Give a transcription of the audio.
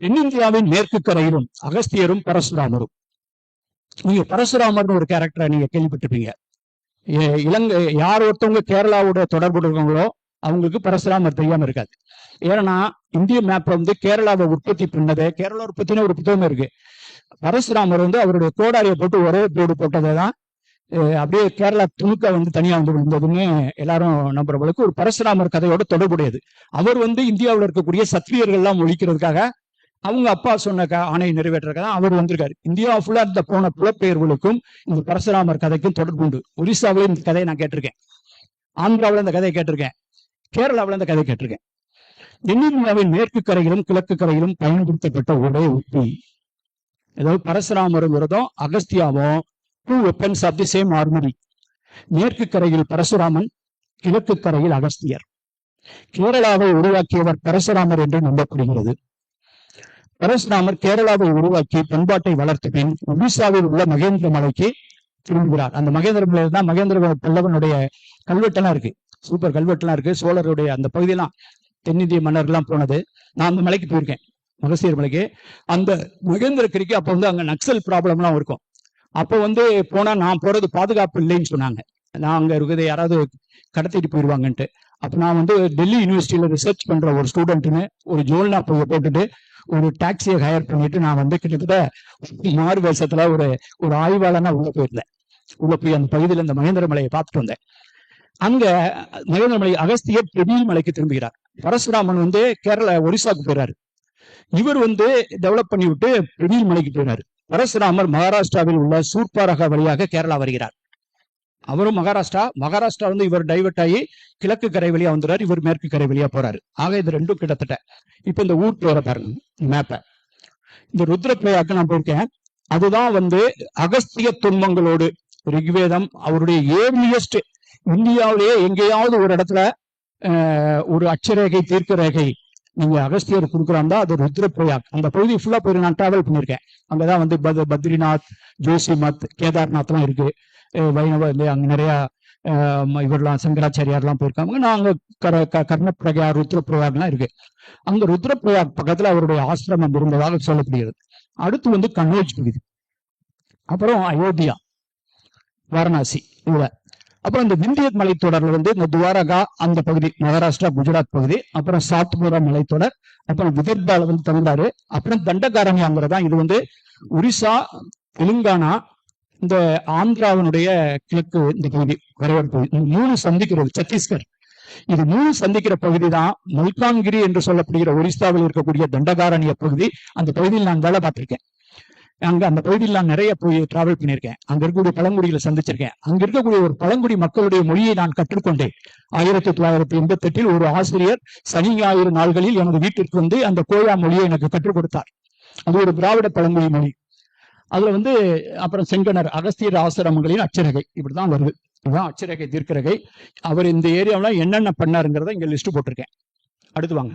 தென்னிந்தியாவின் மேற்கு கரையிலும் அகஸ்தியரும் பரசுராமரும். நீங்க பரசுராமர்னு ஒரு கேரக்டரை நீங்க கேள்விப்பட்டிருப்பீங்க. இலங்கை யார் ஒருத்தவங்க கேரளாவோட தொடர்பு இருக்காங்களோ அவங்களுக்கு பரசுராமர் தெரியாம இருக்காது. ஏன்னா இந்திய மேப்ல வந்து கேரளாவை உற்பத்தி பண்ணது கேரளா உற்பத்தின ஒரு புத்தகம் இருக்கு. பரசுராமர் வந்து அவருடைய கோடாரியை போட்டு ஒரே போடு போட்டதை தான் அஹ் அப்படியே கேரளா துணுக்க வந்து தனியா வந்து விழுந்ததுன்னு எல்லாரும் நம்புறவங்களுக்கு ஒரு பரசுராமர் கதையோட தொடர்புடையது. அவர் வந்து இந்தியாவில் இருக்கக்கூடிய சத்திரியர்கள் எல்லாம் ஒழிக்கிறதுக்காக அவங்க அப்பா சொன்ன க- ஆணையை நிறைவேற்றுறதுக்காக தான் அவர் வந்திருக்காரு. இந்தியா ஃபுல்லா இருந்த போன புலப்பெயர்களுக்கும் இந்த பரசுராமர் கதைக்கும் தொடர்பு உண்டு. ஒரிசாவிலும் இந்த கதையை நான் கேட்டிருக்கேன். ஆந்திராவில் இந்த கதையை கேட்டிருக்கேன். கேரளாவில் இந்த கதையை கேட்டிருக்கேன். தென்னிந்தியாவின் மேற்கு கரையிலும் கிழக்கு கரையிலும் பயன்படுத்தப்பட்ட ஒரே உத்தி ஏதாவது பரசுராமருங்கிறதும் அகஸ்தியாவும் two weapons of the same armoury மேற்கு கரையில் பரசுராமன் கிழக்கு கரையில் அகஸ்தியர். கேரளாவை உருவாக்கியவர் பரசுராமர் என்று நம்பப்படுகிறது. பரசுராமர் கேரளாவை உருவாக்கி பண்பாட்டை வளர்த்த பின் ஒடிசாவில் உள்ள மகேந்திர மலைக்கு திரும்புகிறார். அந்த மகேந்திர மலையில தான் மகேந்திர பல்லவனுடைய கல்வெட்டெல்லாம் இருக்கு. சூப்பர் கல்வெட்டெல்லாம் இருக்கு. சோழருடைய அந்த பகுதியெல்லாம் தென்னிந்திய மன்னர்லாம் போனது. நான் அந்த மலைக்கு போயிருக்கேன். மகசீர் மலைக்கு. அந்த மகேந்திரகிரிக்கு அப்போ வந்து அங்க நக்சல் ப்ராப்ளம்லாம் இருக்கும். அப்போ வந்து போனா நான் போறது பாதுகாப்பு இல்லைன்னு சொன்னாங்க. நான் அங்க இருக்கிறத யாராவது கடத்திட்டு போயிடுவாங்கன்ட்டு அப்ப நான் வந்து டெல்லி யூனிவர்சிட்டியில ரிசர்ச் பண்ற ஒரு ஸ்டூடெண்ட்னு ஒரு ஜோல்னா போய் போட்டுட்டு ஒரு டாக்ஸியை ஹையர் பண்ணிட்டு நான் வந்து கிட்டத்தட்ட மாறு வருஷத்துல ஒரு ஒரு ஆய்வாளனா உள்ள போயிருந்தேன். உள்ள போய் அந்த பகுதியில் இந்த மகேந்திர மலையை பார்த்துட்டு வந்தேன். அங்க மகேந்திர மலை அகஸ்தியர் பெரிய மலைக்கு திரும்புகிறார். பரசுராமன் வந்து கேரளா ஒரிசாக்கு போயிறாரு. இவர் வந்து டெவலப் பண்ணி விட்டு பெரிய மலைக்கு போயிறாரு. பரசுராமர் மகாராஷ்டிராவில் உள்ள சூர்பாரக வழியாக கேரளா வருகிறார். அவரும் மகாராஷ்டிரா மகாராஷ்டிரா வந்து இவர் டைவர்ட் ஆகி கிழக்கு கரை வழியா வந்துறாரு இவர் மேற்கு கரை வழியா போறாரு. ஆக இது ரெண்டும் கிட்டத்தட்ட. இப்ப இந்த ஊர் போற பாருங்க மேப்ப இந்த ருத்ரப்பிரயாக்கு நான் போயிருக்கேன். அதுதான் வந்து அகஸ்திய துன்பங்களோடு ரிக்வேதம் அவருடைய ஏர்லியஸ்ட் இந்தியாவிலேயே எங்கேயாவது ஒரு இடத்துல ஒரு அச்சரேகை தீர்க்க ரேகை நீங்க அகஸ்தியர் கொடுக்குறாந்தா அது ருத்ரப்பிரயாக். அந்த பகுதி ஃபுல்லா போய் நான் டிராவல் பண்ணியிருக்கேன். அங்கதான் வந்து பத் பத்ரிநாத் ஜோசிமத் கேதார்நாத்லாம் இருக்கு. வைணவ இல்லையா? அங்க நிறைய அஹ், இவர்லாம் சங்கராச்சாரியார்லாம் போயிருக்காங்க. நான் அங்க கர க- கர்ணப்பிரயா ருத்ரப்பிரயாக்லாம் இருக்கு. அங்க ருத்ரப்பிரயாக் பக்கத்துல அவருடைய ஆசிரமம் இருந்ததாக சொல்லப்படுகிறது. அடுத்து வந்து கண்ணோஜ் பகுதி. அப்புறம் அயோத்தியா வாரணாசி இதுல அப்புறம் இந்த விந்திய மலைத்தொடர்ல வந்து இந்த துவாரகா அந்த பகுதி மகாராஷ்டிரா குஜராத் பகுதி அப்புறம் சாத்புரா மலைத்தொடர் அப்புறம் விதர்பால வந்து தமிழ்நாடு அப்புறம் தண்டகாரண்யாங்கிறதா இது வந்து ஒரிசா தெலுங்கானா இந்த ஆந்திராவினுடைய கிழக்கு இந்த பகுதி கரையோர பகுதி இந்த மூணு சந்திக்கிறது சத்தீஸ்கர். இது மூணு சந்திக்கிற பகுதி தான் மல்காங்கிரி என்று சொல்லப்படுகிற ஒரிசாவில் இருக்கக்கூடிய தண்டகாரணிய பகுதி. அந்த பகுதியில் நான் வேலை பார்த்திருக்கேன். அங்க அந்த பகுதியில் நான் நிறைய போய் டிராவல் பண்ணியிருக்கேன். அங்க இருக்கக்கூடிய பழங்குடிகளை சந்திச்சிருக்கேன். அங்க இருக்கக்கூடிய ஒரு பழங்குடி மக்களுடைய மொழியை நான் கற்றுக்கொண்டேன். ஆயிரத்தி தொள்ளாயிரத்தி எண்பத்தி எட்டில் ஒரு ஆசிரியர் சனி ஞாயிறு நாள்களில் எனது வீட்டிற்கு வந்து அந்த கோயா மொழியை எனக்கு கற்றுக் கொடுத்தார். அது ஒரு திராவிட பழங்குடி மொழி. அதுல வந்து அப்புறம் செங்கனர் அகஸ்தியர் ஆசிரமங்களின் அச்சரகை. இப்படிதான் வருது. இதுதான் அச்சரகை தீர்க்கரகை. அவர் இந்த ஏரியாவில் என்னென்ன பண்ணாருங்கிறத இங்க லிஸ்ட் போட்டிருக்கேன். அடுத்து வாங்க.